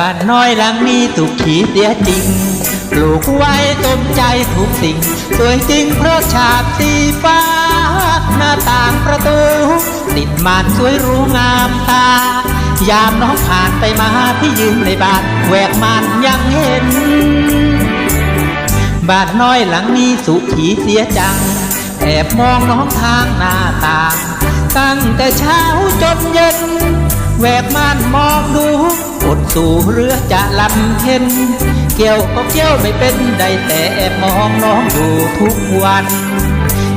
บ้านน้อยหลังนี้ถูกขีเสียจริง ปลูกไว้ต้มใจทุกสิ่ง สวยจริงเพราะฉาบสีฟ้า หน้าต่างประตู ติดม่านสวยรู้งามตา ยามน้องผ่านไปมาที่ยืนในบ้านแหวกม่านยังเห็น บ้านน้อยหลังนี้สุขีเสียจัง แอบมองน้องทางหน้าต่าง ตั้งแต่เช้าจนเย็นแหวกม่านมองดู อดสู่เรือจะลำเค็นเกี่ยวก็เกี่ยวไม่เป็นได้แต่แอบมองน้องดูทุกวัน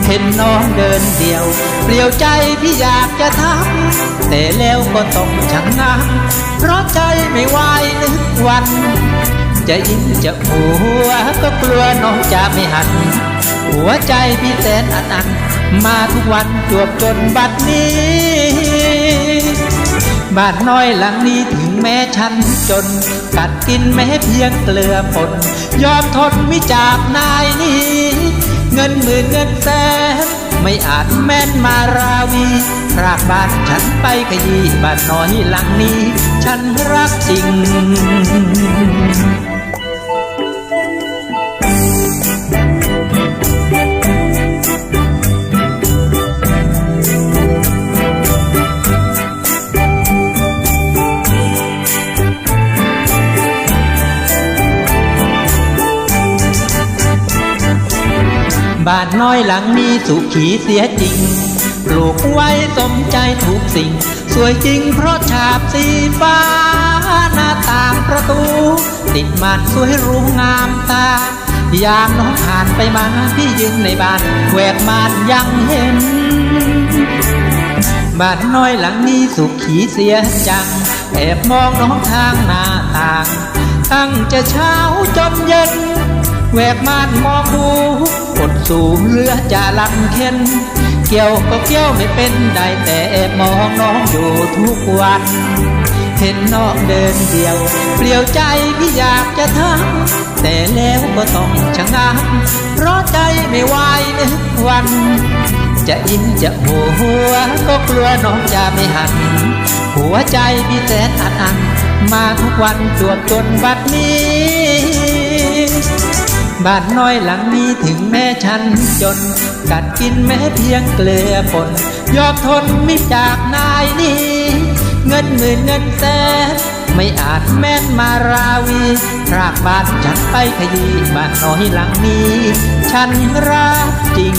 เห็นน้องเดินเดียวเปลี่ยวใจพี่อยากจะทำแต่แล้วก็ต้องชังงาเพราะใจไม่ไหวนึกวัน จะยิ้มจะหัวก็กลัวน้องจะไม่หัน หัวใจพี่แสนอัดอันมาทุกวันจวบจนบัดนี้ บ้านน้อยหลังนี้ถึงแม้ฉันจน กัดกินแม้เพียงเกลือป่นยอมทนมิจากนายนี้ เงินหมื่นเงินแสนไม่อาจแม่นมาราวีรากบ้านฉันไปขยี้บ้านน้อยหลังนี้ ฉันรักจริง บานน้อยหลังนี้สุขีเสียจริง ปลูกไว้สมใจทุกสิ่ง สวยจริงเพราะฉาบสีฟ้า หน้าต่างประตู ติดม่านสวยรู้งามตา ยามน้องผ่านไปมาพี่ยืนในบ้านแหวกมานยังเห็นบ้านน้อยหลังนี้สุขีเสียจัง แอบมองน้องทางหน้าต่าง ตั้งจะเช้าจน แหวกม่านมองดูอดสูเรือจะลันเข็นเกี่ยวก็เกี่ยวไม่เป็นได้แต่มองน้องอยู่ทุกวันเห็นน้องเดินเดียว เปลี่ยวใจพี่อยากจะทำแต่แล้วก็ต้องชะงักเพราะใจไม่ไหวนึกวัน จะอินจะหัว ก็กลัวน้องจะไม่หัน หัวใจพี่แสนอัดอันมาทุกวันจวบจนบัดนี้ บ้านน้อยหลังนี้ถึงแม่ฉันจน กัดกินแม้เพียงเกลือป่นยอมทนไม่จากนายนี้ เงินหมื่นเงินแสนไม่อาจแม่นมาราวีรากบ้านฉันไปขยี้บ้านน้อยหลังนี้ ฉันรักจริง